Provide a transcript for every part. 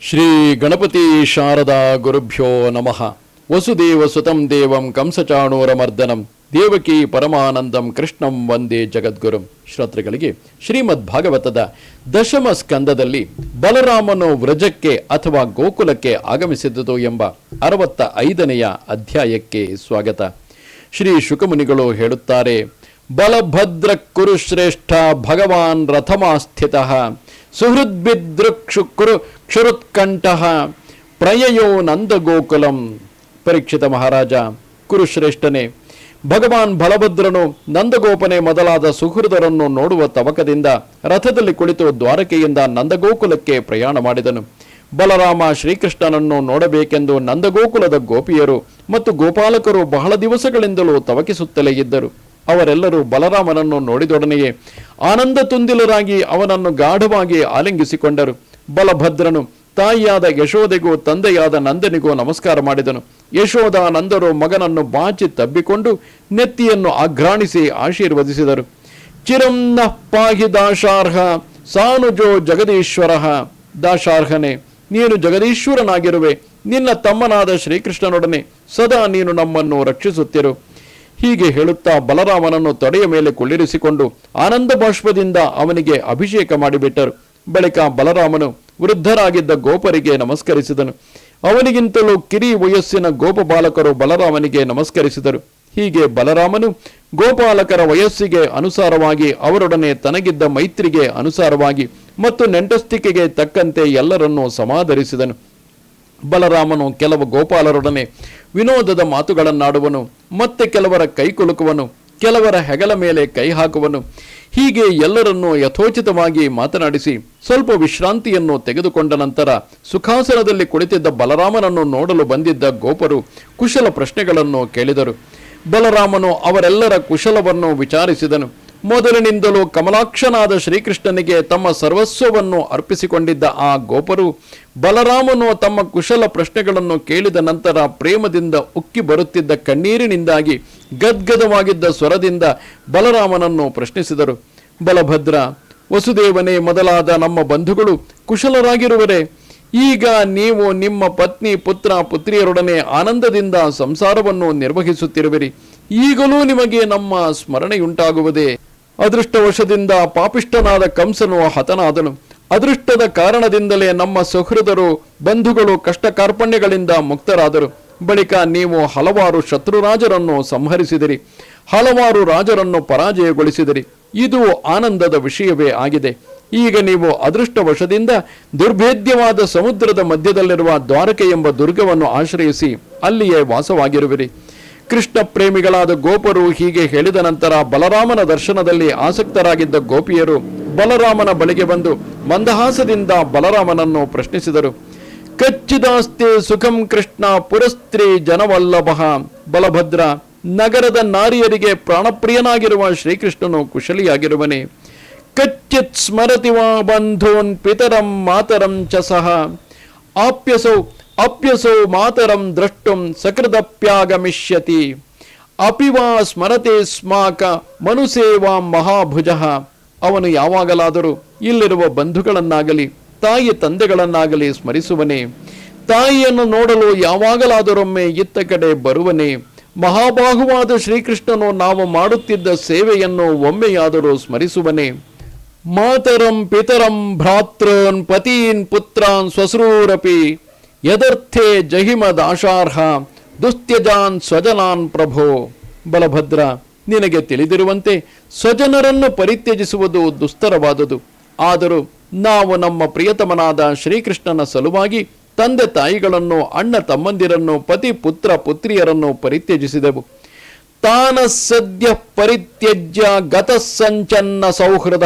ಶ್ರೀ ಗಣಪತಿ ಶಾರದಾ ಗುರುಭ್ಯೋ ನಮಃ. ವಸುದೇವ ಸುತಂ ದೇವಂ ಕಂಸಚಾಣೂರಮರ್ದನಂ. ದೇವಕಿ ಪರಮಾನಂದಂ ಕೃಷ್ಣಂ ವಂದೇ ಜಗದ್ಗುರುಂ. ಶ್ರೋತೃಗಳಿಗೆ ಶ್ರೀಮದ್ ಭಾಗವತದ ದಶಮ ಸ್ಕಂದದಲ್ಲಿ ಬಲರಾಮನು ವ್ರಜಕ್ಕೆ ಅಥವಾ ಗೋಕುಲಕ್ಕೆ ಆಗಮಿಸಿದುದು ಎಂಬ ಅರವತ್ತ ಐದನೆಯ ಅಧ್ಯಾಯಕ್ಕೆ ಸ್ವಾಗತ. ಶ್ರೀ ಶುಕಮುನಿಗಳು ಹೇಳುತ್ತಾರೆ ಬಲಭದ್ರ ಕುರುಶ್ರೇಷ್ಠ ಭಗವಾನ್ ರಥಮಾಸ್ಥಿತಃ. ಸುಹೃದ್ಭಿದೃಕ್ಷು ಕುರು ಕ್ಷುರುತ್ಕಂಠಃ ಪ್ರಯಯೋ ನಂದಗೋಕುಲಂ. ಪರೀಕ್ಷಿತ ಮಹಾರಾಜ, ಕುರುಶ್ರೇಷ್ಠನೇ, ಭಗವಾನ್ ಬಲಭದ್ರನು ನಂದಗೋಪನೆ ಮೊದಲಾದ ಸುಹೃದರನ್ನು ನೋಡುವ ತವಕದಿಂದ ರಥದಲ್ಲಿ ಕುಳಿತು ದ್ವಾರಕೆಯಿಂದ ನಂದಗೋಕುಲಕ್ಕೆ ಪ್ರಯಾಣ ಮಾಡಿದನು. ಬಲರಾಮ ಶ್ರೀಕೃಷ್ಣನನ್ನು ನೋಡಬೇಕೆಂದು ನಂದಗೋಕುಲದ ಗೋಪಿಯರು ಮತ್ತು ಗೋಪಾಲಕರು ಬಹಳ ದಿವಸಗಳಿಂದಲೂ ತವಕಿಸುತ್ತಲೇ ಇದ್ದರು. ಅವರೆಲ್ಲರೂ ಬಲರಾಮನನ್ನು ನೋಡಿದೊಡನೆಯೇ ಆನಂದ ತುಂದಿಲರಾಗಿ ಅವನನ್ನು ಗಾಢವಾಗಿ ಆಲಿಂಗಿಸಿಕೊಂಡರು. ಬಲಭದ್ರನು. ತಾಯಿಯಾದ ಯಶೋದೆಗೂ, ತಂದೆಯಾದ ನಂದನಿಗೂ ನಮಸ್ಕಾರ ಮಾಡಿದನು. ಯಶೋಧ ನಂದರು ಮಗನನ್ನು ಬಾಚಿ ತಬ್ಬಿಕೊಂಡು ನೆತ್ತಿಯನ್ನು ಆಘ್ರಾಣಿಸಿ ಆಶೀರ್ವದಿಸಿದರು. ಚಿರಂನ ಪಾಹಿ ದಾಶಾರ್ಹ, ಸಾನುಜೋ ಜಗದೀಶ್ವರ. ದಾಶಾರ್ಹನೆ, ನೀನು ಜಗದೀಶ್ವರನಾಗಿರುವೆ. ನಿನ್ನ ತಮ್ಮನಾದ ಶ್ರೀಕೃಷ್ಣನೊಡನೆ ಸದಾ ನೀನು ನಮ್ಮನ್ನು ರಕ್ಷಿಸುತ್ತಿರು. ಹೀಗೆ ಹೇಳುತ್ತಾ ಬಲರಾಮನನ್ನು ತೊಡೆಯ ಮೇಲೆ ಕುಳ್ಳಿರಿಸಿಕೊಂಡು ಆನಂದ ಬಾಷ್ಪದಿಂದ ಅವನಿಗೆ ಅಭಿಷೇಕ ಮಾಡಿಬಿಟ್ಟರು. ಬಳಿಕ ಬಲರಾಮನು ವೃದ್ಧರಾಗಿದ್ದ ಗೋಪರಿಗೆ ನಮಸ್ಕರಿಸಿದನು. ಅವನಿಗಿಂತಲೂ ಕಿರಿ ವಯಸ್ಸಿನ ಗೋಪ ಬಾಲಕರು ಬಲರಾಮನಿಗೆ ನಮಸ್ಕರಿಸಿದರು. ಹೀಗೆ ಬಲರಾಮನು ಗೋಪಾಲಕರ ವಯಸ್ಸಿಗೆ ಅನುಸಾರವಾಗಿ ಅವರೊಡನೆ ತನಗಿದ್ದ ಮೈತ್ರಿಗೆ ಅನುಸಾರವಾಗಿ ಮತ್ತು ನೆಂಟಸ್ತಿಕೆಗೆ ತಕ್ಕಂತೆ ಎಲ್ಲರನ್ನೂ ಸಮಾಧರಿಸಿದನು ಬಲರಾಮನು ಕೆಲವು ಗೋಪಾಲರೊಡನೆ ವಿನೋದದ ಮಾತುಗಳನ್ನಾಡುವನು, ಮತ್ತೆ ಕೆಲವರ ಕೈ ಕುಲುಕುವನು ಕೆಲವರ ಹೆಗಲ ಮೇಲೆ ಕೈ ಹಾಕುವನು. ಹೀಗೆ ಎಲ್ಲರನ್ನೂ ಯಥೋಚಿತವಾಗಿ ಮಾತನಾಡಿಸಿ ಸ್ವಲ್ಪ ವಿಶ್ರಾಂತಿಯನ್ನು ತೆಗೆದುಕೊಂಡ ನಂತರ ಸುಖಾಸನದಲ್ಲಿ ಕುಳಿತಿದ್ದ ಬಲರಾಮನನ್ನು ನೋಡಲು ಬಂದಿದ್ದ ಗೋಪರು ಕುಶಲ ಪ್ರಶ್ನೆಗಳನ್ನು ಕೇಳಿದರು. ಬಲರಾಮನು ಅವರೆಲ್ಲರ ಕುಶಲವನ್ನು ವಿಚಾರಿಸಿದನು. ಮೊದಲಿನಿಂದಲೂ ಕಮಲಾಕ್ಷನಾದ ಶ್ರೀಕೃಷ್ಣನಿಗೆ ತಮ್ಮ ಸರ್ವಸ್ವವನ್ನು ಅರ್ಪಿಸಿಕೊಂಡಿದ್ದ ಆ ಗೋಪರು ಬಲರಾಮನು ತಮ್ಮ ಕುಶಲ ಪ್ರಶ್ನೆಗಳನ್ನು ಕೇಳಿದ ನಂತರ ಪ್ರೇಮದಿಂದ ಉಕ್ಕಿ ಬರುತ್ತಿದ್ದ ಕಣ್ಣೀರಿನಿಂದಾಗಿ ಗದ್ಗದವಾಗಿದ್ದ ಸ್ವರದಿಂದ ಬಲರಾಮನನ್ನು ಪ್ರಶ್ನಿಸಿದರು. ಬಲಭದ್ರ, ವಸುದೇವನೇ, ಮೊದಲಾದ ನಮ್ಮ ಬಂಧುಗಳು ಕುಶಲರಾಗಿರುವರೆ, ಈಗ ನೀವು ನಿಮ್ಮ ಪತ್ನಿ ಪುತ್ರ ಪುತ್ರಿಯರೊಡನೆ ಆನಂದದಿಂದ ಸಂಸಾರವನ್ನು ನಿರ್ವಹಿಸುತ್ತಿರುವಿರಿ. ಈಗಲೂ ನಿಮಗೆ ನಮ್ಮ ಸ್ಮರಣೆಯುಂಟಾಗುವುದೇ. ಅದೃಷ್ಟವಶದಿಂದ ಪಾಪಿಷ್ಠನಾದ ಕಂಸನು ಹತನಾದನು. ಅದೃಷ್ಟದ ಕಾರಣದಿಂದಲೇ ನಮ್ಮ ಸಹೃದರು, ಬಂಧುಗಳು ಕಷ್ಟ ಕಾರ್ಪಣ್ಯಗಳಿಂದ ಮುಕ್ತರಾದರು. ಬಳಿಕ ನೀವು ಹಲವಾರು ಶತ್ರುರಾಜರನ್ನು ಸಂಹರಿಸಿದಿರಿ. ಹಲವಾರು ರಾಜರನ್ನು ಪರಾಜಯಗೊಳಿಸಿದಿರಿ. ಇದು ಆನಂದದ ವಿಷಯವೇ ಆಗಿದೆ. ಈಗ ನೀವು ಅದೃಷ್ಟವಶದಿಂದ ದುರ್ಭೇದ್ಯವಾದ ಸಮುದ್ರದ ಮಧ್ಯದಲ್ಲಿರುವ ದ್ವಾರಕೆ ಎಂಬ ದುರ್ಗವನ್ನು ಆಶ್ರಯಿಸಿ ಅಲ್ಲಿಯೇ ವಾಸವಾಗಿರುವಿರಿ. ಕೃಷ್ಣ ಪ್ರೇಮಿಗಳಾದ ಗೋಪರು ಹೀಗೆ ಹೇಳಿದ ನಂತರ ಬಲರಾಮನ ದರ್ಶನದಲ್ಲಿ ಆಸಕ್ತರಾಗಿದ್ದ ಗೋಪಿಯರು ಬಲರಾಮನ ಬಳಿಗೆ ಬಂದು ಮಂದಹಾಸದಿಂದ ಬಲರಾಮನನ್ನು ಪ್ರಶ್ನಿಸಿದರು. ಕಚ್ಚಿದಾಸ್ತೆ ಸುಖಂ ಕೃಷ್ಣ ಪುರಸ್ತ್ರೀ ಜನವಲ್ಲಭ. ಬಲಭದ್ರ, ನಗರದ ನಾರಿಯರಿಗೆ ಪ್ರಾಣಪ್ರಿಯನಾಗಿರುವ ಶ್ರೀಕೃಷ್ಣನು ಕುಶಲಿಯಾಗಿರುವನೇ. ಕಚ್ಚಿತ್ ಸ್ಮರತಿ ವಾ ಬಂಧೂನ್ ಪಿತರಂ ಮಾತರಂ ಚ ಸಹ. ಆಪ್ಯಸೌ, ಅಪ್ಯಸೌ ಮಾತರಂ ದ್ರಷ್ಟುಂ ಸಕೃದಪ್ಯಾಗಮಿಷ್ಯತಿ. ಅಪಿ ವಾ ಸ್ಮರತೆ ಸ್ಮಾಕ ಮನುಸೇವಾ ಮಹಾಭುಜ. ಅವನು ಯಾವಾಗಲಾದರೂ ಇಲ್ಲಿರುವ ಬಂಧುಗಳನ್ನಾಗಲಿ ತಾಯಿ ತಂದೆಗಳನ್ನಾಗಲಿ ಸ್ಮರಿಸುವನೇ. ತಾಯಿಯನ್ನು ನೋಡಲು ಯಾವಾಗಲಾದರೊಮ್ಮೆ ಇತ್ತ ಕಡೆ ಬರುವನೇ. ಮಹಾಬಾಹುವಾದ ಶ್ರೀಕೃಷ್ಣನು ನಾವು ಮಾಡುತ್ತಿದ್ದ ಸೇವೆಯನ್ನು ಒಮ್ಮೆಯಾದರೂ ಸ್ಮರಿಸುವನೇ. ಮಾತರಂ ಪಿತರಂ ಭ್ರಾತೃನ್ ಪತೀನ್ ಪುತ್ರಾನ್ ಸ್ವಸ್ರೂರಪಿ ಯದರ್ಥೆ ಜಹಿಮ ದಾಶಾರ್ಹ ದುಸ್ತ್ಯಜಾನ್ ಸ್ವಜನಾನ್ ಪ್ರಭೋ. ಬಲಭದ್ರ ನಿನಗೆ ತಿಳಿದಿರುವಂತೆ ಸ್ವಜನರನ್ನು ಪರಿತ್ಯಜಿಸುವುದು ದುಸ್ತರವಾದುದು. ಆದರೂ ನಾವು ನಮ್ಮ ಪ್ರಿಯತಮನಾದ ಶ್ರೀಕೃಷ್ಣನ ಸಲುವಾಗಿ ತಂದೆ ತಾಯಿಗಳನ್ನು, ಅಣ್ಣ ತಮ್ಮಂದಿರನ್ನು, ಪತಿ ಪುತ್ರ ಪುತ್ರಿಯರನ್ನು ಪರಿತ್ಯಜಿಸಿದೆವು. ತಾನ ಸದ್ಯ ಪರಿತ್ಯಜ್ಯ ಗತ ಸಂಚನ್ನ ಸೌಹೃದ.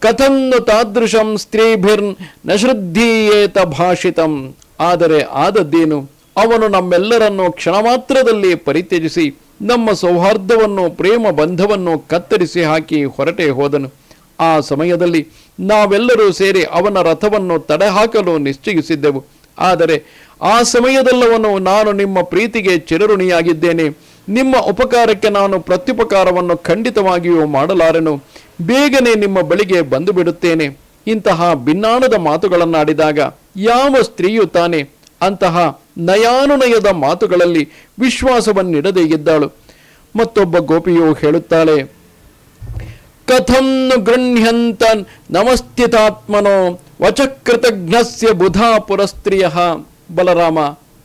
ಕಥನ್ನು ತಾದೃಶಂ ಸ್ತ್ರೀಭಿರ್ನ್ನ ಶ್ರದ್ಧೀಯೇತ ಭಾಷಿತಂ. ಆದರೆ ಆದದ್ದೇನು? ಅವನು ನಮ್ಮೆಲ್ಲರನ್ನು ಕ್ಷಣ ಮಾತ್ರದಲ್ಲಿ ಪರಿತ್ಯಜಿಸಿ ನಮ್ಮ ಸೌಹಾರ್ದವನ್ನು, ಪ್ರೇಮ ಬಂಧವನ್ನು ಕತ್ತರಿಸಿ ಹಾಕಿ ಹೊರಟೆ ಹೋದನು. ಆ ಸಮಯದಲ್ಲಿ ನಾವೆಲ್ಲರೂ ಸೇರಿ ಅವನ ರಥವನ್ನು ತಡೆಹಾಕಲು ನಿಶ್ಚಯಿಸಿದ್ದೆವು. ಆದರೆ ಆ ಸಮಯದಲ್ಲವನು, ನಾನು ನಿಮ್ಮ ಪ್ರೀತಿಗೆ ಚಿರಋಣಿಯಾಗಿದ್ದೇನೆ. ನಿಮ್ಮ ಉಪಕಾರಕ್ಕೆ ನಾನು ಪ್ರತ್ಯುಪಕಾರವನ್ನು ಖಂಡಿತವಾಗಿಯೂ ಮಾಡಲಾರೆನು. ಬೇಗನೆ ನಿಮ್ಮ ಬಳಿಗೆ ಬಂದು ಬಿಡುತ್ತೇನೆ ಇಂತಹ ಭಿನ್ನಾಣದ ಮಾತುಗಳನ್ನಾಡಿದಾಗ ಯಾವ ಸ್ತ್ರೀಯು ತಾನೆ ಅಂತಹ ನಯಾನುನಯದ ಮಾತುಗಳಲ್ಲಿ ವಿಶ್ವಾಸವನ್ನಿಡದೇ ಇದ್ದಾಳು. ಮತ್ತೊಬ್ಬ ಗೋಪಿಯು ಹೇಳುತ್ತಾಳೆ ಕಥಂನು ಗೃಹ್ಯಂತನ್ ಗೃಹ್ಯಂತ ನಮಸ್ಥಿತಾತ್ಮನೋ ವಚಕೃತಜ್ಞಸ್ಯ ಬುಧಾ ಪುರಸ್ತ್ರೀಯ ಬಲರಾಮ,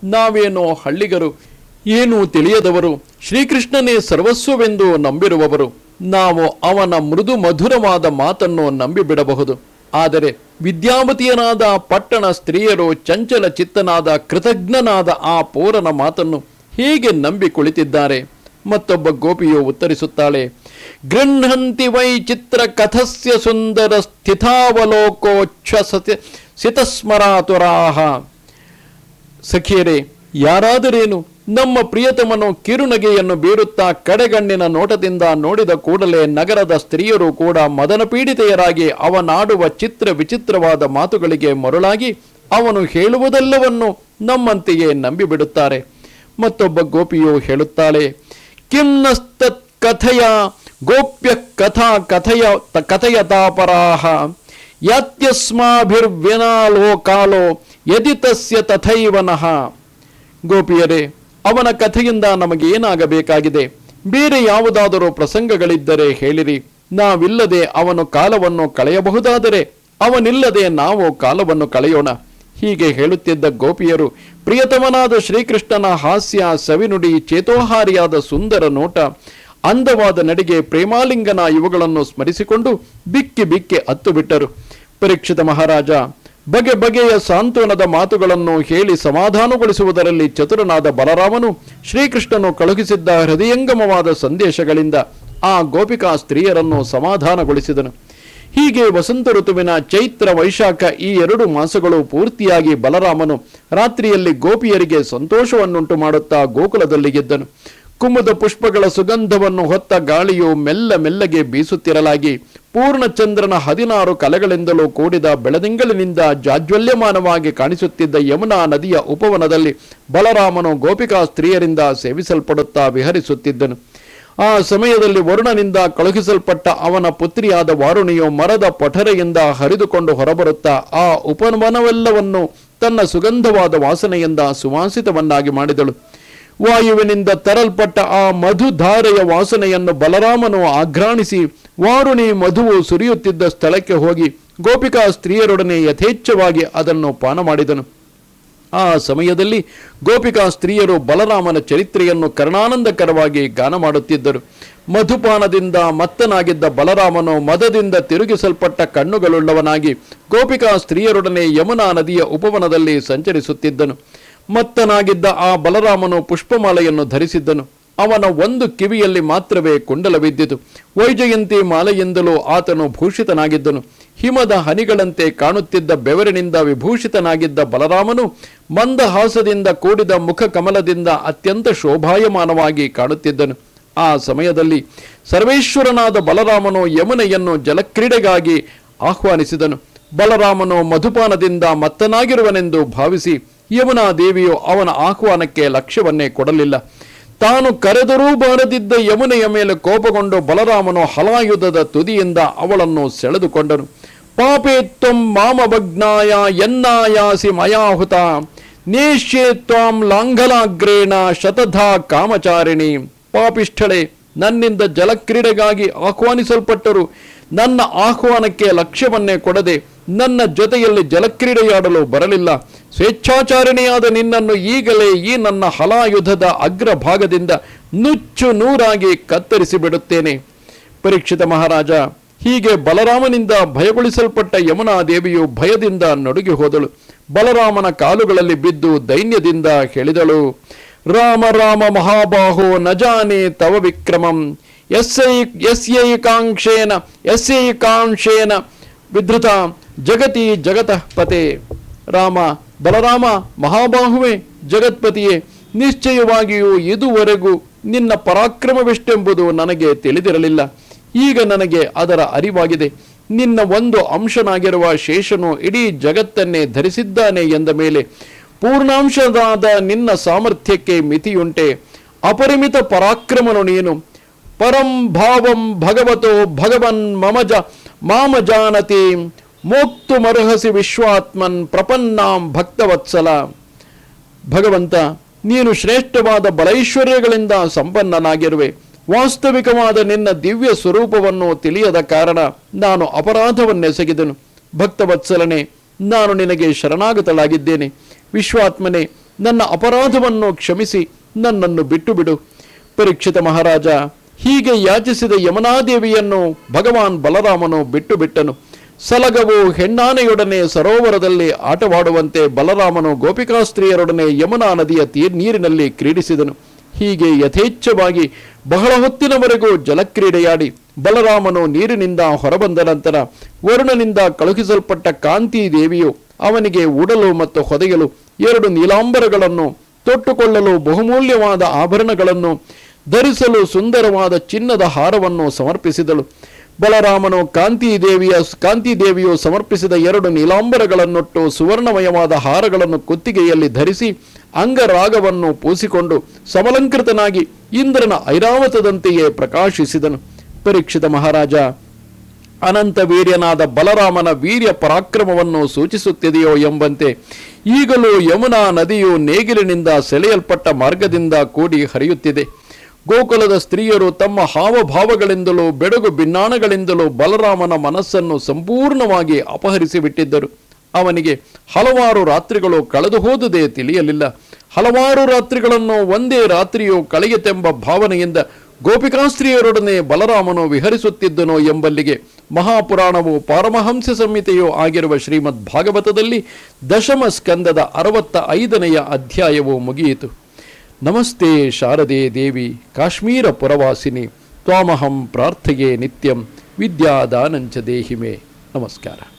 ನಾವೇನೋ ಹಳ್ಳಿಗರು, ಏನೂ ತಿಳಿಯದವರು, ಶ್ರೀಕೃಷ್ಣನೇ ಸರ್ವಸ್ವವೆಂದು ನಂಬಿರುವವರು. ನಾವು ಅವನ ಮೃದು ಮಧುರವಾದ ಮಾತನ್ನು ನಂಬಿಬಿಡಬಹುದು. ಆದರೆ ವಿದ್ಯಾವತಿಯನಾದ ಪಟ್ಟಣ ಸ್ತ್ರೀಯರು ಚಂಚಲ ಚಿತ್ತನಾದ ಕೃತಜ್ಞನಾದ ಆ ಪೋರನ ಮಾತನ್ನು ಹೇಗೆ ನಂಬಿ ಕುಳಿತಿದ್ದಾರೆ. ಮತ್ತೊಬ್ಬ ಗೋಪಿಯು ಉತ್ತರಿಸುತ್ತಾಳೆ ಗೃಹಂತಿ ವೈ ಚಿತ್ರ ಕಥಸ್ಯ ಸುಂದರ ಸ್ಥಿತಾವಲೋಕೋಚ್ಛ ಸತಿ ಸಿತಸ್ಮರಾತುರಾಹ. ಸಖಿಯರೇ, ಯಾರಾದರೇನು ನಮ್ಮ ಪ್ರಿಯತಮನು ಕಿರುನಗೆಯನ್ನು ಬೀರುತ್ತಾ ಕಡೆಗಣ್ಣಿನ ನೋಟದಿಂದ ನೋಡಿದ ಕೂಡಲೇ ನಗರದ ಸ್ತ್ರೀಯರು ಕೂಡ ಮದನ ಪೀಡಿತೆಯರಾಗಿ ಅವನಾಡುವ ಚಿತ್ರ ವಿಚಿತ್ರವಾದ ಮಾತುಗಳಿಗೆ ಮರುಳಾಗಿ ಅವನು ಹೇಳುವುದೆಲ್ಲವನ್ನು ನಮ್ಮಂತೆಯೇ ನಂಬಿಬಿಡುತ್ತಾರೆ. ಮತ್ತೊಬ್ಬ ಗೋಪಿಯು ಹೇಳುತ್ತಾಳೆ ಕಿನ್ನಸ್ತತ್ ಕಥೆಯ ಗೋಪ್ಯ ಕಥಾ ಕಥೆಯ ಕಥೆಯ ತಾಪರಾಹ ಯಾತ್ಯಸ್ಮಾಭಿರ್ವ್ಯನಾಲೋ ಕಾಲೋ ಯದಿ ತಸ್ಯ ತಥೈವನಃ ಗೋಪಿಯರೇ ಅವನ ಕಥೆಯಿಂದ ನಮಗೆ ಏನಾಗಬೇಕಾಗಿದೆ ಬೇರೆ ಯಾವುದಾದರೂ ಪ್ರಸಂಗಗಳಿದ್ದರೆ ಹೇಳಿರಿ. ನಾವಿಲ್ಲದೆ ಅವನು ಕಾಲವನ್ನು ಕಳೆಯಬಹುದಾದರೆ, ಅವನಿಲ್ಲದೆ ನಾವು ಕಾಲವನ್ನು ಕಳೆಯೋಣ. ಹೀಗೆ ಹೇಳುತ್ತಿದ್ದ ಗೋಪಿಯರು, ಪ್ರಿಯತಮನಾದ ಶ್ರೀಕೃಷ್ಣನ ಹಾಸ್ಯ ಸವಿನುಡಿ ಚೇತೋಹಾರಿಯಾದ ಸುಂದರ ನೋಟ, ಅಂದವಾದ ನಡಿಗೆ ಪ್ರೇಮಾಲಿಂಗನ ಇವುಗಳನ್ನು ಸ್ಮರಿಸಿಕೊಂಡು ಬಿಕ್ಕಿ ಬಿಕ್ಕಿ ಅತ್ತು ಬಿಟ್ಟರು. ಪರೀಕ್ಷಿತ ಮಹಾರಾಜ ಬಗೆ ಬಗೆಯ ಸಾಂತ್ವನದ ಮಾತುಗಳನ್ನು ಹೇಳಿ ಸಮಾಧಾನಗೊಳಿಸುವುದರಲ್ಲಿ ಚತುರನಾದ ಬಲರಾಮನು ಶ್ರೀಕೃಷ್ಣನು ಕಳುಹಿಸಿದ್ದ ಹೃದಯಂಗಮವಾದ ಸಂದೇಶಗಳಿಂದ ಆ ಗೋಪಿಕಾ ಸ್ತ್ರೀಯರನ್ನು ಸಮಾಧಾನಗೊಳಿಸಿದನು. ಹೀಗೆ ವಸಂತ ಋತುವಿನ ಚೈತ್ರ ವೈಶಾಖ ಈ ಎರಡು ಮಾಸಗಳು ಪೂರ್ತಿಯಾಗಿ ಬಲರಾಮನು ರಾತ್ರಿಯಲ್ಲಿ ಗೋಪಿಯರಿಗೆ ಸಂತೋಷವನ್ನುಂಟು ಮಾಡುತ್ತಾ ಗೋಕುಲದಲ್ಲಿ ಗೆದ್ದನು. ಕುಮುದ ಪುಷ್ಪಗಳ ಸುಗಂಧವನ್ನು ಹೊತ್ತ ಗಾಳಿಯು ಮೆಲ್ಲ ಮೆಲ್ಲಗೆ ಬೀಸುತ್ತಿರಲಾಗಿ ಪೂರ್ಣಚಂದ್ರನ ಹದಿನಾರು ಕಲೆಗಳಿಂದಲೂ ಕೂಡಿದ ಬೆಳದಿಂಗಳಿನಿಂದ ಜಾಜ್ವಲ್ಯಮಾನವಾಗಿ ಕಾಣಿಸುತ್ತಿದ್ದ ಯಮುನಾ ನದಿಯ ಉಪವನದಲ್ಲಿ ಬಲರಾಮನು ಗೋಪಿಕಾ ಸ್ತ್ರೀಯರಿಂದ ಸೇವಿಸಲ್ಪಡುತ್ತಾ ವಿಹರಿಸುತ್ತಿದ್ದನು. ಆ ಸಮಯದಲ್ಲಿ ವರುಣನಿಂದ ಕಳುಹಿಸಲ್ಪಟ್ಟ ಅವನ ಪುತ್ರಿಯಾದ ವಾರುಣಿಯು ಮರದ ಪಠರೆಯಿಂದ ಹರಿದುಕೊಂಡು ಹೊರಬರುತ್ತಾ ಆ ಉಪವನವೆಲ್ಲವನ್ನು ತನ್ನ ಸುಗಂಧವಾದ ವಾಸನೆಯಿಂದ ಸುವಾಸಿತವನ್ನಾಗಿ ಮಾಡಿದಳು. ವಾಯುವಿನಿಂದ ತರಲ್ಪಟ್ಟ ಆ ಮಧುಧಾರೆಯ ವಾಸನೆಯನ್ನು ಬಲರಾಮನು ಆಘ್ರಾಣಿಸಿ ವಾರುಣಿ ಮಧುವು ಸುರಿಯುತ್ತಿದ್ದ ಸ್ಥಳಕ್ಕೆ ಹೋಗಿ, ಗೋಪಿಕಾ ಸ್ತ್ರೀಯರೊಡನೆ ಯಥೇಚ್ಛವಾಗಿ ಅದನ್ನು ಪಾನ ಮಾಡಿದನು. ಆ ಸಮಯದಲ್ಲಿ ಗೋಪಿಕಾ ಸ್ತ್ರೀಯರು ಬಲರಾಮನ ಚರಿತ್ರೆಯನ್ನು ಕರ್ಣಾನಂದಕರವಾಗಿ ಗಾನ ಮಾಡುತ್ತಿದ್ದರು. ಮಧುಪಾನದಿಂದ ಮತ್ತನಾಗಿದ್ದ ಬಲರಾಮನು ಮದದಿಂದ ತಿರುಗಿಸಲ್ಪಟ್ಟ ಕಣ್ಣುಗಳುಳ್ಳವನಾಗಿ, ಗೋಪಿಕಾ ಸ್ತ್ರೀಯರೊಡನೆ ಯಮುನಾ ನದಿಯ ಉಪವನದಲ್ಲಿ ಸಂಚರಿಸುತ್ತಿದ್ದನು. ಮತ್ತನಾಗಿದ್ದ ಆ ಬಲರಾಮನು ಪುಷ್ಪಮಾಲೆಯನ್ನು ಧರಿಸಿದ್ದನು. ಅವನ ಒಂದು ಕಿವಿಯಲ್ಲಿ ಮಾತ್ರವೇ ಕುಂಡಲವಿದ್ದಿತು. ವೈಜಯಂತಿ ಮಾಲೆಯಿಂದಲೂ ಆತನು ಭೂಷಿತನಾಗಿದ್ದನು. ಹಿಮದ ಹನಿಗಳಂತೆ ಕಾಣುತ್ತಿದ್ದ ಬೆವರಿನಿಂದ ವಿಭೂಷಿತನಾಗಿದ್ದ ಬಲರಾಮನು ಮಂದಹಾಸದಿಂದ ಕೂಡಿದ ಮುಖ ಕಮಲದಿಂದ ಅತ್ಯಂತ ಶೋಭಾಯಮಾನವಾಗಿ ಕಾಣುತ್ತಿದ್ದನು. ಆ ಸಮಯದಲ್ಲಿ ಸರ್ವೇಶ್ವರನಾದ ಬಲರಾಮನು ಯಮುನೆಯನ್ನು ಜಲಕ್ರೀಡೆಗಾಗಿ ಆಹ್ವಾನಿಸಿದನು. ಬಲರಾಮನು ಮಧುಪಾನದಿಂದ ಮತ್ತನಾಗಿರುವನೆಂದು ಭಾವಿಸಿ ಯಮುನಾ ದೇವಿಯು ಅವನ ಆಹ್ವಾನಕ್ಕೆ ಲಕ್ಷ್ಯವನ್ನೇ ಕೊಡಲಿಲ್ಲ. ತಾನು ಕರೆದರೂ ಬಾರದಿದ್ದ ಯಮುನೆಯ ಮೇಲೆ ಕೋಪಗೊಂಡು ಬಲರಾಮನು ಹಲಾಯುಧದ ತುದಿಯಿಂದ ಅವಳನ್ನು ಸೆಳೆದುಕೊಂಡನು. ಪಾಪೇತ್ವಂ ಮಾಮಭಗ್ನಾಯ ಎನ್ನಾಯಾಸಿ ಮಯಾಹುತ. ನೇಷ್ಯೇತ್ವಾಂ ಲಾಂಘಲಾಗ್ರೇಣ ಶತಧಾ ಕಾಮಚಾರಿಣಿ. ಪಾಪಿಷ್ಠಳೆ, ನನ್ನಿಂದ ಜಲಕ್ರೀಡೆಗಾಗಿ ಆಹ್ವಾನಿಸಲ್ಪಟ್ಟರು. ನನ್ನ ಆಹ್ವಾನಕ್ಕೆ ಲಕ್ಷ್ಯವನ್ನೇ ಕೊಡದೆ ನನ್ನ ಜೊತೆಯಲ್ಲಿ ಜಲಕ್ರೀಡೆಯಾಡಲು ಬರಲಿಲ್ಲ. ಸ್ವೇಚ್ಛಾಚಾರಿಣಿಯಾದ ನಿನ್ನನ್ನು ಈಗಲೇ ಈ ನನ್ನ ಹಲಾಯುಧದ ಅಗ್ರಭಾಗದಿಂದ ನುಚ್ಚು ನೂರಾಗಿ ಕತ್ತರಿಸಿ ಬಿಡುತ್ತೇನೆ ಪರೀಕ್ಷಿತ ಮಹಾರಾಜ, ಹೀಗೆ ಬಲರಾಮನಿಂದ ಭಯಗೊಳಿಸಲ್ಪಟ್ಟ ಯಮುನಾ ದೇವಿಯು ಭಯದಿಂದ ನಡುಗಿ ಹೋದಳು ಬಲರಾಮನ ಕಾಲುಗಳಲ್ಲಿ ಬಿದ್ದು ದೈನ್ಯದಿಂದ ಹೇಳಿದಳು. ರಾಮ ರಾಮ ಮಹಾಬಾಹೋ ನಜಾನೆ ತವ ವಿಕ್ರಮಂ. ಯಸ್ಯೈ ಯಸ್ಯೈಕಾಂಕ್ಷೇನ ಏಕಾಂಕ್ಷೇನ ವಿಧೃತ ಜಗತಿ ಜಗತಃ ಪತೆ. ರಾಮ, ಬಲರಾಮ ಮಹಾಬಾಹುವೆ ಜಗತ್ಪತಿಯೇ, ನಿಶ್ಚಯವಾಗಿಯೂ ಇದುವರೆಗೂ ನಿನ್ನ ಪರಾಕ್ರಮವೆಷ್ಟೆಂಬುದು ನನಗೆ ತಿಳಿದಿರಲಿಲ್ಲ. ಈಗ ನನಗೆ ಅದರ ಅರಿವಾಗಿದೆ. ನಿನ್ನ ಒಂದು ಅಂಶನಾಗಿರುವ ಶೇಷನು ಇಡೀ ಜಗತ್ತನ್ನೇ ಧರಿಸಿದ್ದಾನೆ ಎಂದ ಮೇಲೆ ಪೂರ್ಣಾಂಶದಾದ ನಿನ್ನ ಸಾಮರ್ಥ್ಯಕ್ಕೆ ಮಿತಿಯುಂಟೆ. ಅಪರಿಮಿತ ಪರಾಕ್ರಮನು ನೀನು. ಪರಂ ಭಾವಂ ಭಗವತೋ ಭಗವನ್ ಮಮಜ ಮಾಮ ಜಾನತಿ. ಮೋಕ್ತು ಮರಹಸಿ ವಿಶ್ವಾತ್ಮನ್ ಪ್ರಪನ್ನಾಂ ಭಕ್ತವತ್ಸಲ. ಭಗವಂತ, ನೀನು ಶ್ರೇಷ್ಠವಾದ ಬಲೈಶ್ವರ್ಯಗಳಿಂದ ಸಂಪನ್ನನಾಗಿರುವೆ. ವಾಸ್ತವಿಕವಾದ ನಿನ್ನ ದಿವ್ಯ ಸ್ವರೂಪವನ್ನು ತಿಳಿಯದ ಕಾರಣ ನಾನು ಅಪರಾಧವನ್ನೆಸಗಿದನು. ಭಕ್ತವತ್ಸಲನೆ, ನಾನು ನಿನಗೆ ಶರಣಾಗತಳಾಗಿದ್ದೇನೆ. ವಿಶ್ವಾತ್ಮನೆ, ನನ್ನ ಅಪರಾಧವನ್ನು ಕ್ಷಮಿಸಿ, ನನ್ನನ್ನು ಬಿಟ್ಟು ಬಿಡು ಪರೀಕ್ಷಿತ ಮಹಾರಾಜ, ಹೀಗೆ ಯಾಚಿಸಿದ ಯಮುನಾದೇವಿಯನ್ನು ಭಗವಾನ್ ಬಲರಾಮನು ಬಿಟ್ಟು ಬಿಟ್ಟನು ಸಲಗವು ಹೆಣ್ಣಾನೆಯೊಡನೆ ಸರೋವರದಲ್ಲಿ ಆಟವಾಡುವಂತೆ ಬಲರಾಮನು ಗೋಪಿಕಾಸ್ತ್ರೀಯರೊಡನೆ ಯಮುನಾ ನದಿಯ ತೀರ್ ನೀರಿನಲ್ಲಿ ಕ್ರೀಡಿಸಿದನು. ಹೀಗೆ ಯಥೇಚ್ಛವಾಗಿ ಬಹಳ ಹೊತ್ತಿನವರೆಗೂ ಜಲಕ್ರೀಡೆಯಾಡಿ ಬಲರಾಮನು ನೀರಿನಿಂದ ಹೊರಬಂದ ನಂತರ ವರುಣನಿಂದ ಕಳುಹಿಸಲ್ಪಟ್ಟ ಕಾಂತಿ ದೇವಿಯು ಅವನಿಗೆ ಉಡಲು ಮತ್ತು ಹೊದೆಯಲು ಎರಡು ನೀಲಾಂಬರಗಳನ್ನು, ತೊಟ್ಟುಕೊಳ್ಳಲು ಬಹುಮೂಲ್ಯವಾದ ಆಭರಣಗಳನ್ನು, ಧರಿಸಲು ಸುಂದರವಾದ ಚಿನ್ನದ ಹಾರವನ್ನು ಸಮರ್ಪಿಸಿದಳು. ಬಲರಾಮನು ಕಾಂತಿ ದೇವಿಯ ಕಾಂತಿ ದೇವಿಯು ಸಮರ್ಪಿಸಿದ ಎರಡು ನೀಲಾಂಬರಗಳನ್ನೊಟ್ಟು ಸುವರ್ಣಮಯವಾದ ಹಾರಗಳನ್ನು ಕುತ್ತಿಗೆಯಲ್ಲಿ ಧರಿಸಿ ಅಂಗರಾಗವನ್ನು ಪೂಸಿಕೊಂಡು ಸಮಲಂಕೃತನಾಗಿ ಇಂದ್ರನ ಐರಾವತದಂತೆಯೇ ಪ್ರಕಾಶಿಸಿದನು. ಪರೀಕ್ಷಿತ ಮಹಾರಾಜ ಅನಂತ ವೀರ್ಯನಾದ ಬಲರಾಮನ ವೀರ್ಯ ಪರಾಕ್ರಮವನ್ನು ಸೂಚಿಸುತ್ತಿದೆಯೋ ಎಂಬಂತೆ ಈಗಲೂ ಯಮುನಾ ನದಿಯು ನೇಗಿಲಿನಿಂದ ಸೆಳೆಯಲ್ಪಟ್ಟ ಮಾರ್ಗದಿಂದ ಕೂಡಿ ಹರಿಯುತ್ತಿದೆ. ಗೋಕುಲದ ಸ್ತ್ರೀಯರು ತಮ್ಮ ಹಾವಭಾವಗಳಿಂದಲೂ ಬೆಡಗು ಭಿನ್ನಾಣಗಳಿಂದಲೂ ಬಲರಾಮನ ಮನಸ್ಸನ್ನು ಸಂಪೂರ್ಣವಾಗಿ ಅಪಹರಿಸಿಬಿಟ್ಟಿದ್ದರು. ಅವನಿಗೆ ಹಲವಾರು ರಾತ್ರಿಗಳು ಕಳೆದು ಹೋದುದೇ ತಿಳಿಯಲಿಲ್ಲ. ಹಲವಾರು ರಾತ್ರಿಗಳನ್ನು ಒಂದೇ ರಾತ್ರಿಯು ಕಳೆಯಿತೆಂಬ ಭಾವನೆಯಿಂದ ಗೋಪಿಕಾಸ್ತ್ರೀಯರೊಡನೆ ಬಲರಾಮನು ವಿಹರಿಸುತ್ತಿದ್ದನೋ ಎಂಬಲ್ಲಿಗೆ ಮಹಾಪುರಾಣವು ಪಾರಮಹಂಸ ಸಂಹಿತೆಯೂ ಆಗಿರುವ ಶ್ರೀಮದ್ ಭಾಗವತದಲ್ಲಿ ದಶಮ ಸ್ಕಂದದ ಅರವತ್ತ ಐದನೆಯ ಅಧ್ಯಾಯವು ಮುಗಿಯಿತು. ನಮಸ್ತೆ ಶಾರದೆ ದೇವಿ, ಕಾಶ್ಮೀರ ಪುರವಾಸಿನಿ, ತ್ವಾಮಹಂ ಪ್ರಾರ್ಥೆಯೇ ನಿತ್ಯಂ, ವಿದ್ಯಾದಾನಂಚ ದೇಹಿಮೆ. ನಮಸ್ಕಾರ.